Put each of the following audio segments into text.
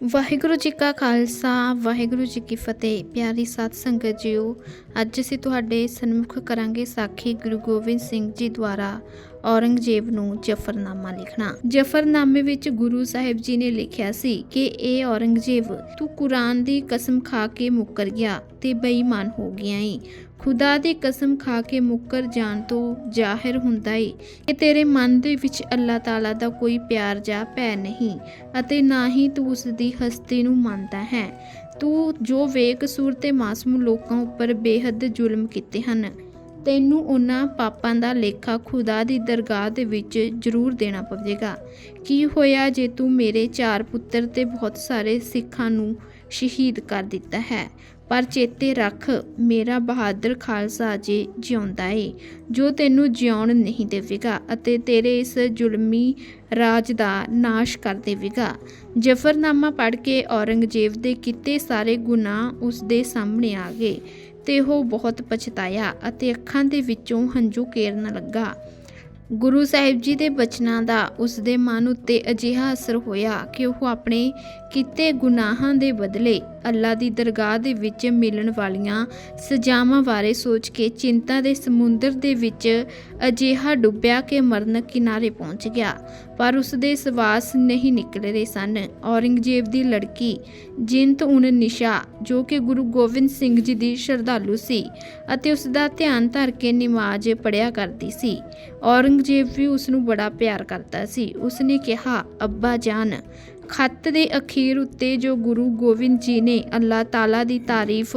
ਵਾਹਿਗੁਰੂ ਜੀ ਕਾ ਖਾਲਸਾ, ਵਾਹਿਗੁਰੂ ਜੀ ਕੀ ਫਤਿਹ। ਪਿਆਰੀ ਸਾਧ ਸੰਗਤ ਜੀਓ, ਅੱਜ ਅਸੀਂ ਤੁਹਾਡੇ ਸਨਮੁਖ ਕਰਾਂਗੇ ਸਾਖੀ ਗੁਰੂ ਗੋਬਿੰਦ ਸਿੰਘ ਜੀ ਦੁਆਰਾ ਔਰੰਗਜ਼ੇਬ ਨੂੰ ਜਫਰਨਾਮਾ ਲਿਖਣਾ। ਜਫਰਨਾਮੇ ਵਿੱਚ ਗੁਰੂ ਸਾਹਿਬ ਜੀ ਨੇ ਲਿਖਿਆ ਸੀ ਕਿ ਇਹ ਔਰੰਗਜ਼ੇਬ, ਤੂੰ ਕੁਰਾਨ ਦੀ ਕਸਮ ਖਾ ਕੇ ਮੁੱਕਰ ਗਿਆ ਤੇ ਬੇਈਮਾਨ ਹੋ ਗਿਆ ਈ ਖੁਦਾ ਦੀ ਕਸਮ ਖਾ ਕੇ ਮੁੱਕਰ ਜਾਣ ਤੋਂ ਜ਼ਾਹਿਰ ਹੁੰਦਾ ਏ ਕਿ ਤੇਰੇ ਮਨ ਦੇ ਵਿੱਚ ਅੱਲਾਹ ਤਾਲਾ ਦਾ ਕੋਈ ਪਿਆਰ ਜਾਂ ਭੈ ਨਹੀਂ ਅਤੇ ਨਾ ਹੀ ਤੂੰ ਉਸ ਦੀ ਹਸਤੀ ਨੂੰ ਮੰਨਦਾ ਹੈ। ਤੂੰ ਜੋ ਬੇਕਸੂਰ ਤੇ ਮਾਸੂਮ ਲੋਕਾਂ ਉੱਪਰ ਬੇਹੱਦ ਜ਼ੁਲਮ ਕੀਤੇ ਹਨ। ਤੈਨੂੰ ਉਹਨਾਂ ਪਾਪਾਂ ਦਾ ਲੇਖਾ ਖੁਦਾ ਦੀ ਦਰਗਾਹ ਦੇ ਵਿੱਚ ਜ਼ਰੂਰ ਦੇਣਾ ਪਵੇਗਾ। ਕੀ ਹੋਇਆ ਜੇ ਤੂੰ ਮੇਰੇ ਚਾਰ ਪੁੱਤਰ ਤੇ ਬਹੁਤ ਸਾਰੇ ਸਿੱਖਾਂ ਨੂੰ ਸ਼ਹੀਦ ਕਰ ਦਿੱਤਾ ਹੈ? ਪਰ ਚੇਤੇ ਰੱਖ, ਮੇਰਾ ਬਹਾਦਰ ਖਾਲਸਾ ਅਜੇ ਜਿਉਂਦਾ ਏ, ਜੋ ਤੈਨੂੰ ਜਿਉਣ ਨਹੀਂ ਦੇਵੇਗਾ ਅਤੇ ਤੇਰੇ ਇਸ ਜ਼ੁਲਮੀ ਰਾਜ ਦਾ ਨਾਸ਼ ਕਰ ਦੇਵੇਗਾ। ਜਫਰਨਾਮਾ ਪੜ੍ਹ ਕੇ ਔਰੰਗਜ਼ੇਬ ਦੇ ਕੀਤੇ ਸਾਰੇ ਗੁਨਾਹ ਉਸ ਦੇ ਸਾਹਮਣੇ ਆ ਗਏ। ਤੇ ਉਹ ਬਹੁਤ ਪਛਤਾਇਆ ਅਤੇ ਅੱਖਾਂ ਦੇ ਵਿੱਚੋਂ ਹੰਝੂ ਕੇਰਨ ਲੱਗਾ। ਗੁਰੂ ਸਾਹਿਬ ਜੀ ਦੇ ਬਚਨਾਂ ਦਾ ਉਸ ਦੇ ਮਨ ਉੱਤੇ ਅਜਿਹਾ ਅਸਰ ਹੋਇਆ ਕਿ ਉਹ ਆਪਣੇ ਕੀਤੇ ਗੁਨਾਹਾਂ ਦੇ ਬਦਲੇ ਅੱਲਾ ਦੀ ਦਰਗਾਹ ਦੇ ਵਿੱਚ ਮਿਲਣ ਵਾਲੀਆਂ ਸਜ਼ਾਵਾਂ ਬਾਰੇ ਸੋਚ ਕੇ ਚਿੰਤਾ ਦੇ ਸਮੁੰਦਰ ਦੇ ਵਿੱਚ ਅਜਿਹਾ ਡੁੱਬਿਆ ਕਿ ਮਰਨ ਕਿਨਾਰੇ ਪਹੁੰਚ ਗਿਆ, ਪਰ ਉਸ ਦੇ ਸਵਾਸ ਨਹੀਂ ਨਿਕਲ ਰਹੇ ਸਨ। ਔਰੰਗਜ਼ੇਬ ਦੀ ਲੜਕੀ ਜਿੰਤ ਉਨ ਨਿਸ਼ਾ, ਜੋ ਕਿ ਗੁਰੂ ਗੋਬਿੰਦ ਸਿੰਘ ਜੀ ਦੀ ਸ਼ਰਧਾਲੂ ਸੀ ਅਤੇ ਉਸ ਦਾ ਧਿਆਨ ਧਰ ਕੇ ਨਮਾਜ਼ ਪੜਿਆ ਕਰਦੀ ਸੀ। ਔਰੰਗਜ਼ੇਬ ਵੀ ਉਸ ਨੂੰ ਬੜਾ ਪਿਆਰ ਕਰਦਾ ਸੀ। ਉਸ ਨੇ ਕਿਹਾ, ਅੱਬਾ ਜਾਨ ਖੱਤ ਦੇ ਅਖੀਰ ਉੱਤੇ ਜੋ ਗੁਰੂ ਗੋਬਿੰਦ ਜੀ ਨੇ ਅੱਲਾਹ ਤਾਲਾ ਦੀ ਤਾਰੀਫ,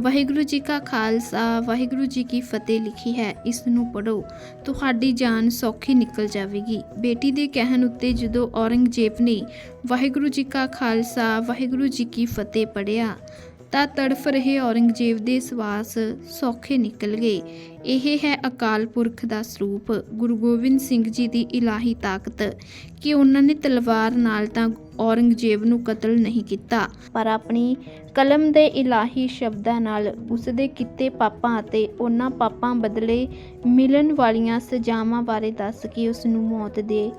ਵਾਹਿਗੁਰੂ ਜੀ ਕਾ ਖਾਲਸਾ, ਵਾਹਿਗੁਰੂ ਜੀ ਕੀ ਫਤਿਹ ਲਿਖੀ ਹੈ, ਇਸ ਨੂੰ ਪੜੋ ਤੁਹਾਡੀ ਜਾਨ ਸੌਖੀ ਨਿਕਲ ਜਾਵੇਗੀ। ਬੇਟੀ ਦੇ ਕਹਿਣ ਉੱਤੇ ਜਦੋਂ ਔਰੰਗਜ਼ੇਬ ਨੇ ਵਾਹਿਗੁਰੂ ਜੀ ਕਾ ਖਾਲਸਾ, ਵਾਹਿਗੁਰੂ ਜੀ ਕੀ ਫਤਿਹ ਪੜਿਆ ਤਾਂ ਤੜਫ ਰਹੇ ਔਰੰਗਜ਼ੇਬ ਦੇ ਸਵਾਸ ਸੌਖੇ ਨਿਕਲ ਗਏ। ਇਹ ਹੈ ਅਕਾਲ ਪੁਰਖ ਦਾ ਸਰੂਪ। ਗੁਰੂ ਗੋਬਿੰਦ ਸਿੰਘ ਜੀ ਦੀ ਇਲਾਹੀ ਤਾਕਤ। ਕਿ ਉਹਨਾਂ ਨੇ ਤਲਵਾਰ ਨਾਲ ਤਾਂ ਔਰੰਗਜ਼ੇਬ ਨੂੰ ਕਤਲ ਨਹੀਂ ਕੀਤਾ। ਪਰ ਆਪਣੀ ਕਲਮ ਦੇ ਇਲਾਹੀ ਸ਼ਬਦਾਂ ਨਾਲ ਉਸ ਦੇ ਕੀਤੇ ਪਾਪਾਂ ਅਤੇ ਉਹਨਾਂ ਪਾਪਾਂ ਬਦਲੇ ਮਿਲਣ ਵਾਲੀਆਂ ਸਜ਼ਾਵਾਂ ਬਾਰੇ ਦੱਸ ਕੇ ਉਸ ਨੂੰ ਮੌਤ ਦੇ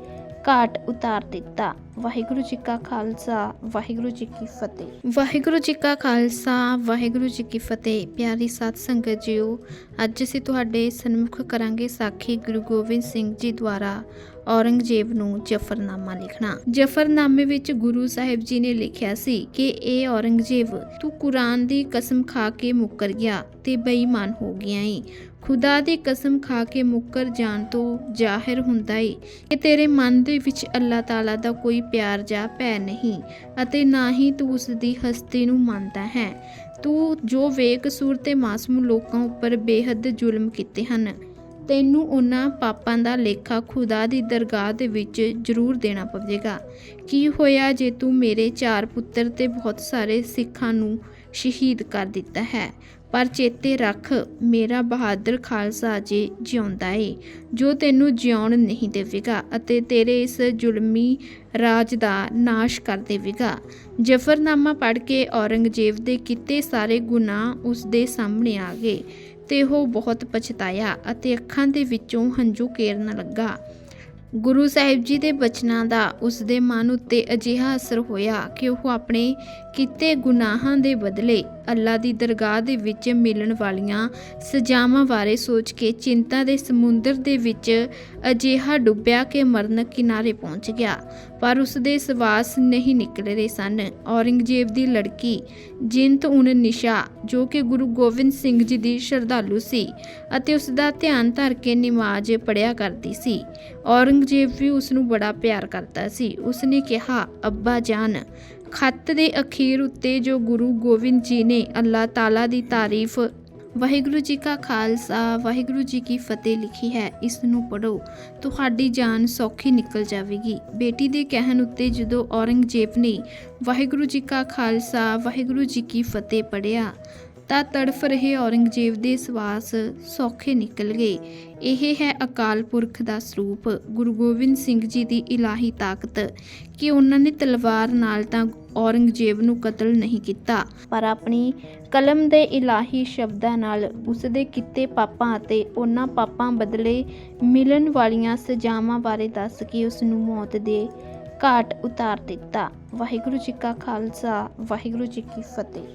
ਘਾਟ ਉਤਾਰ ਦਿੱਤਾ। ਵਾਹਿਗੁਰੂ ਜੀ ਕਾ ਖਾਲਸਾ, ਵਾਹਿਗੁਰੂ ਜੀ ਕੀ ਫਤਿਹ। ਵਾਹਿਗੁਰੂ ਜੀ ਕਾ ਖਾਲਸਾ, ਵਾਹਿਗੁਰੂ ਜੀ ਕੀ ਫਤਿਹ। ਪਿਆਰੀ ਸਾਧ ਸੰਗਤ ਜੀਓ, ਅੱਜ ਅਸੀਂ ਤੁਹਾਡੇ ਸਨਮੁਖ ਕਰਾਂਗੇ ਸਾਖੀ ਗੁਰੂ ਗੋਬਿੰਦ ਸਿੰਘ ਜੀ ਦੁਆਰਾ ਔਰੰਗਜ਼ੇਬ ਨੂੰ ਜਫਰਨਾਮਾ ਲਿਖਣਾ। ਜਫਰਨਾਮੇ ਵਿੱਚ ਗੁਰੂ ਸਾਹਿਬ ਜੀ ਨੇ ਲਿਖਿਆ ਸੀ ਕਿ ਇਹ ਔਰੰਗਜ਼ੇਬ, ਤੂੰ ਕੁਰਾਨ ਦੀ ਕਸਮ ਖਾ ਕੇ ਮੁੱਕਰ ਗਿਆ ਤੇ ਬੇਈਮਾਨ ਹੋ ਗਿਆ ਏ। ਖੁਦਾ ਦੀ ਕਸਮ ਖਾ ਕੇ ਮੁੱਕਰ ਜਾਣ ਤੋਂ ਜ਼ਾਹਿਰ ਹੁੰਦਾ ਏ ਕਿ ਤੇਰੇ ਮਨ ਦੇ ਵਿੱਚ ਅੱਲਾਹ ਤਾਲਾ ਦਾ ਕੋਈ ਪਿਆਰ ਜਾਂ ਭੈ ਨਹੀਂ ਅਤੇ ਨਾ ਹੀ ਤੂੰ ਉਸ ਦੀ ਹਸਤੀ ਨੂੰ ਮੰਨਦਾ ਹੈ। ਤੂੰ ਜੋ ਬੇਕਸੂਰ ਤੇ ਮਾਸੂਮ ਲੋਕਾਂ ਉੱਪਰ ਬੇਹੱਦ ਜ਼ੁਲਮ ਕੀਤੇ ਹਨ। ਤੈਨੂੰ ਉਹਨਾਂ ਪਾਪਾਂ ਦਾ ਲੇਖਾ ਖੁਦਾ ਦੀ ਦਰਗਾਹ ਦੇ ਵਿੱਚ ਜ਼ਰੂਰ ਦੇਣਾ ਪਵੇਗਾ। ਕੀ ਹੋਇਆ ਜੇ ਤੂੰ ਮੇਰੇ ਚਾਰ ਪੁੱਤਰ ਤੇ ਬਹੁਤ ਸਾਰੇ ਸਿੱਖਾਂ ਨੂੰ ਸ਼ਹੀਦ ਕਰ ਦਿੱਤਾ ਹੈ? ਪਰ ਚੇਤੇ ਰੱਖ, ਮੇਰਾ ਬਹਾਦਰ ਖਾਲਸਾ ਅਜੇ ਜਿਉਂਦਾ ਏ, ਜੋ ਤੈਨੂੰ ਜਿਉਣ ਨਹੀਂ ਦੇਵੇਗਾ ਅਤੇ ਤੇਰੇ ਇਸ ਜ਼ੁਲਮੀ ਰਾਜ ਦਾ ਨਾਸ਼ ਕਰ ਦੇਵੇਗਾ। ਜਫਰਨਾਮਾ ਪੜ੍ਹ ਕੇ ਔਰੰਗਜ਼ੇਬ ਦੇ ਕੀਤੇ ਸਾਰੇ ਗੁਨਾਹ ਉਸ ਦੇ ਸਾਹਮਣੇ ਆ ਗਏ। ਤੇ ਉਹ ਬਹੁਤ ਪਛਤਾਇਆ ਅਤੇ ਅੱਖਾਂ ਦੇ ਵਿੱਚੋਂ ਹੰਝੂ ਕੇਰਨ ਲੱਗਾ। ਗੁਰੂ ਸਾਹਿਬ ਜੀ ਦੇ ਬਚਨਾਂ ਦਾ ਉਸ ਦੇ ਮਨ ਉੱਤੇ ਅਜਿਹਾ ਅਸਰ ਹੋਇਆ ਕਿ ਉਹ ਆਪਣੇ ਕੀਤੇ ਗੁਨਾਹਾਂ ਦੇ ਬਦਲੇ ਅੱਲਾ ਦੀ ਦਰਗਾਹ ਦੇ ਵਿੱਚ ਮਿਲਣ ਵਾਲੀਆਂ ਸਜ਼ਾਵਾਂ ਬਾਰੇ ਸੋਚ ਕੇ ਚਿੰਤਾ ਦੇ ਸਮੁੰਦਰ ਦੇ ਵਿੱਚ ਅਜਿਹਾ ਡੁੱਬਿਆ ਕਿ ਮਰਨ ਕਿਨਾਰੇ ਪਹੁੰਚ ਗਿਆ, ਪਰ ਉਸ ਦੇ ਸਵਾਸ ਨਹੀਂ ਨਿਕਲ ਰਹੇ ਸਨ। ਔਰੰਗਜ਼ੇਬ ਦੀ ਲੜਕੀ ਜਿੰਤ ਉਨ ਨਿਸ਼ਾ, ਜੋ ਕਿ ਗੁਰੂ ਗੋਬਿੰਦ ਸਿੰਘ ਜੀ ਦੀ ਸ਼ਰਧਾਲੂ ਸੀ ਅਤੇ ਉਸ ਦਾ ਧਿਆਨ ਧਰ ਕੇ ਨਮਾਜ਼ ਪੜਿਆ ਕਰਦੀ ਸੀ, ਔਰੰਗਜ਼ੇਬ ਵੀ ਉਸ ਨੂੰ ਬੜਾ ਪਿਆਰ ਕਰਦਾ ਸੀ। ਉਸ ਨੇ ਕਿਹਾ, ਅੱਬਾ ਜਾਨ ਖੱਤ ਦੇ ਅਖੀਰ ਉੱਤੇ ਜੋ ਗੁਰੂ ਗੋਬਿੰਦ ਜੀ ਨੇ ਅੱਲਾਹ ਤਾਲਾ ਦੀ ਤਾਰੀਫ, ਵਾਹਿਗੁਰੂ ਜੀ ਕਾ ਖਾਲਸਾ, ਵਾਹਿਗੁਰੂ ਜੀ ਕੀ ਫਤਿਹ ਲਿਖੀ ਹੈ, ਇਸ ਨੂੰ ਪੜੋ ਤੁਹਾਡੀ ਜਾਨ ਸੌਖੀ ਨਿਕਲ ਜਾਵੇਗੀ। ਬੇਟੀ ਦੇ ਕਹਿਣ ਉੱਤੇ ਜਦੋਂ ਔਰੰਗਜ਼ੇਬ ਨੇ ਵਾਹਿਗੁਰੂ ਜੀ ਕਾ ਖਾਲਸਾ, ਵਾਹਿਗੁਰੂ ਜੀ ਕੀ ਫਤਿਹ ਪੜਿਆ ਤਾਂ ਤੜਫ ਰਹੇ ਔਰੰਗਜ਼ੇਬ ਦੇ ਸਵਾਸ ਸੌਖੇ ਨਿਕਲ ਗਏ। ਇਹ ਹੈ ਅਕਾਲ ਪੁਰਖ ਦਾ ਸਰੂਪ। ਗੁਰੂ ਗੋਬਿੰਦ ਸਿੰਘ ਜੀ ਦੀ ਇਲਾਹੀ ਤਾਕਤ ਕਿ ਉਹਨਾਂ ਨੇ ਤਲਵਾਰ ਨਾਲ ਤਾਂ ਔਰੰਗਜ਼ੇਬ ਨੂੰ ਕਤਲ ਨਹੀਂ ਕੀਤਾ। ਪਰ ਆਪਣੀ ਕਲਮ ਦੇ ਇਲਾਹੀ ਸ਼ਬਦਾਂ ਨਾਲ ਉਸ ਦੇ ਕੀਤੇ ਪਾਪਾਂ ਅਤੇ ਉਹਨਾਂ ਪਾਪਾਂ ਬਦਲੇ ਮਿਲਣ ਵਾਲੀਆਂ ਸਜ਼ਾਵਾਂ ਬਾਰੇ ਦੱਸ ਕੇ ਉਸ ਨੂੰ ਮੌਤ ਦੇ ਘਾਟ ਉਤਾਰ ਦਿੱਤਾ। ਵਾਹਿਗੁਰੂ ਜੀ ਕਾ ਖਾਲਸਾ, ਵਾਹਿਗੁਰੂ ਜੀ ਕੀ ਫਤਿਹ।